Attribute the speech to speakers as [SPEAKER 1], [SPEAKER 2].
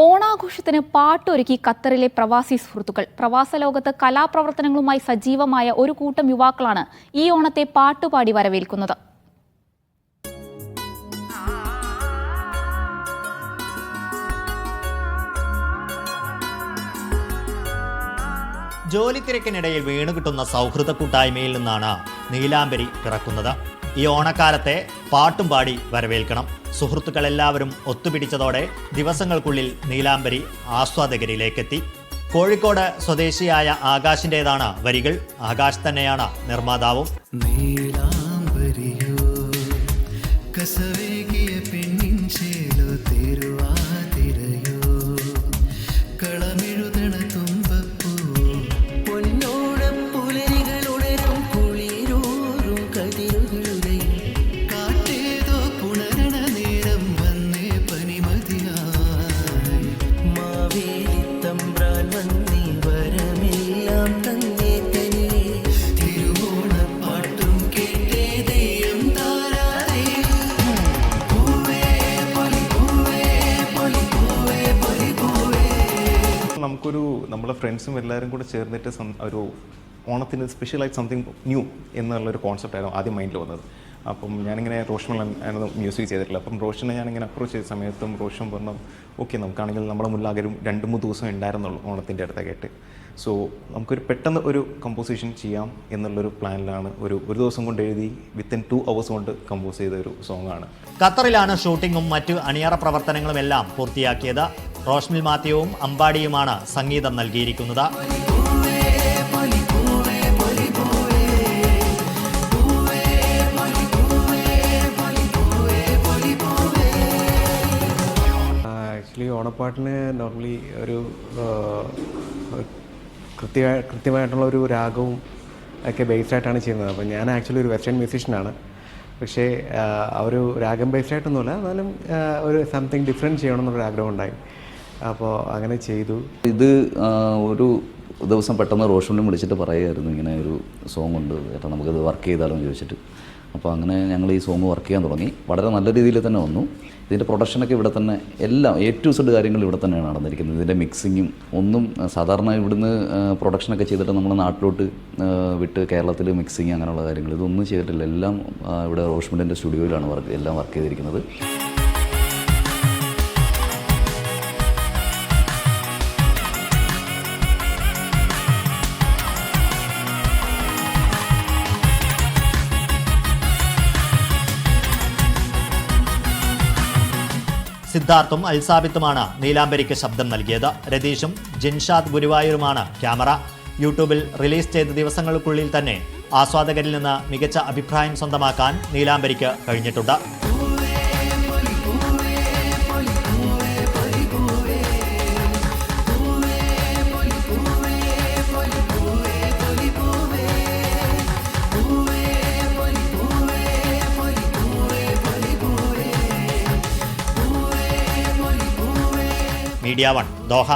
[SPEAKER 1] ഓണാഘോഷത്തിന് പാട്ടൊരുക്കി ഖത്തറിലെ പ്രവാസി സുഹൃത്തുക്കൾ. പ്രവാസ ലോകത്ത് കലാപ്രവർത്തനങ്ങളുമായി സജീവമായ ഒരു കൂട്ടം യുവാക്കളാണ് ഈ ഓണത്തെ പാട്ടുപാടി വരവേൽക്കുന്നത്.
[SPEAKER 2] ജോലി തിരക്കിനിടയിൽ വീണുകിട്ടുന്ന സൗഹൃദ കൂട്ടായ്മയിൽ നിന്നാണ് നീലാംബരി പിറക്കുന്നത്. ഈ ഓണക്കാലത്തെ പാട്ടും പാടി വരവേൽക്കണം. സുഹൃത്തുക്കൾ എല്ലാവരും ഒത്തുപിടിച്ചതോടെ ദിവസങ്ങൾക്കുള്ളിൽ നീലാംബരി ആസ്വാദകരിലേക്കെത്തി. കോഴിക്കോട് സ്വദേശിയായ ആകാശിന്റെതാണ് വരികൾ. ആകാശ് തന്നെയാണ് നിർമ്മാതാവും.
[SPEAKER 3] കസവേകിയ പെണ്ണിൻ ചേലോ തിരുവാതിരയോ. കേട്ടേ
[SPEAKER 4] നമുക്കൊരു നമ്മളെ ഫ്രണ്ട്സും എല്ലാവരും കൂടെ ചേർന്നിട്ട് ഒരു ഓണത്തിന് സ്പെഷ്യലായിട്ട് സംതിങ് ന്യൂ എന്നുള്ളൊരു കോൺസെപ്റ്റായിരുന്നു ആദ്യം മൈൻഡിൽ വന്നത്. അപ്പം ഞാനിങ്ങനെ റോഷൻ ആയിരുന്നു മ്യൂസിക് ചെയ്തിട്ടില്ല അപ്പം റോഷനെ ഞാനിങ്ങനെ അപ്രോച്ച് ചെയ്ത സമയത്തും റോഷൻ പറഞ്ഞു ഓക്കെ നമുക്കാണെങ്കിൽ നമ്മുടെ മുല്ലാകരും രണ്ട് മൂന്ന് ദിവസം ഉണ്ടായിരുന്നുള്ളൂ ഓണത്തിന്റെ അടുത്തേക്കായിട്ട് സോ നമുക്കൊരു പെട്ടെന്ന് ഒരു കമ്പോസിഷൻ ചെയ്യാം എന്നുള്ളൊരു പ്ലാനിലാണ് ഒരു ഒരു ദിവസം കൊണ്ട് എഴുതി വിത്തിൻ ടു അവേഴ്സ് കൊണ്ട് കമ്പോസ് ചെയ്ത ഒരു സോങ്ങാണ്
[SPEAKER 2] ഖത്തറിലാണ് ഷൂട്ടിങ്ങും മറ്റു അണിയറ പ്രവർത്തനങ്ങളും എല്ലാം പൂർത്തിയാക്കിയത്. റോഷ്മിൽ മാത്യുവും അമ്പാടിയുമാണ് സംഗീതം നൽകിയിരിക്കുന്നത്.
[SPEAKER 5] ആക്ച്വലി ഓണപ്പാട്ടിന് നോർമലി ഒരു കൃത്യമായി കൃത്യമായിട്ടുള്ള ഒരു രാഗവും ഒക്കെ ബേസ്ഡ് ആയിട്ടാണ് ചെയ്യുന്നത്. അപ്പോൾ ഞാൻ ആക്ച്വലി ഒരു വെസ്റ്റേൺ മ്യൂസീഷ്യനാണ് പക്ഷേ ആ, ഒരു രാഗം ബേസ്ഡ് ആയിട്ടൊന്നുമില്ല. എന്നാലും ഒരു സംതിങ് ഡിഫറെന്റ് ചെയ്യണമെന്നൊരു ആഗ്രഹം ഉണ്ടായി. അപ്പോൾ അങ്ങനെ ചെയ്തു.
[SPEAKER 6] ഇത് ഒരു ദിവസം പെട്ടെന്ന് റോഷനും വിളിച്ചിട്ട് പറയുമായിരുന്നു ഇങ്ങനെ ഒരു സോങ് ഉണ്ട്. ഏട്ടാ നമുക്കിത് വർക്ക് ചെയ്താലോ എന്ന് ചോദിച്ചിട്ട്. അപ്പോൾ അങ്ങനെ ഞങ്ങൾ ഈ സോങ് വർക്ക് ചെയ്യാൻ തുടങ്ങി. വളരെ നല്ല രീതിയിൽ തന്നെ വന്നു. ഇതിന്റെ പ്രൊഡക്ഷനൊക്കെ ഇവിടെ തന്നെ എല്ലാം എ ടു സെഡ് കാര്യങ്ങൾ ഇവിടെ തന്നെയാണ് നടന്നിരിക്കുന്നത്. ഇതിന്റെ മിക്സിങ്ങും ഒന്നും സാധാരണ ഇവിടുന്ന് പ്രൊഡക്ഷനൊക്കെ ചെയ്തിട്ട് നമ്മൾ നാട്ടിലോട്ട് വിട്ട് കേരളത്തിൽ മിക്സിങ് അങ്ങനെയുള്ള കാര്യങ്ങൾ ഇതൊന്നും ചെയ്തിട്ടില്ല. എല്ലാം ഇവിടെ റോഷ്മിലിന്റെ സ്റ്റുഡിയോയിലാണ് വർക്ക് എല്ലാം വർക്ക് ചെയ്തിരിക്കുന്നത്.
[SPEAKER 2] സിദ്ധാർത്ഥും അൽസാബിത്തുമാണ് നീലാംബരിക്ക് ശബ്ദം നൽകിയത്. രതീഷും ജിൻഷാദ് ഗുരുവായൂരുമാണ് ക്യാമറ. യൂട്യൂബിൽ റിലീസ് ചെയ്ത ദിവസങ്ങൾക്കുള്ളിൽ തന്നെ ആസ്വാദകരിൽ നിന്ന് മികച്ച അഭിപ്രായം സ്വന്തമാക്കാൻ നീലാംബരിക്ക് കഴിഞ്ഞിട്ടുണ്ട്. Media one Doha.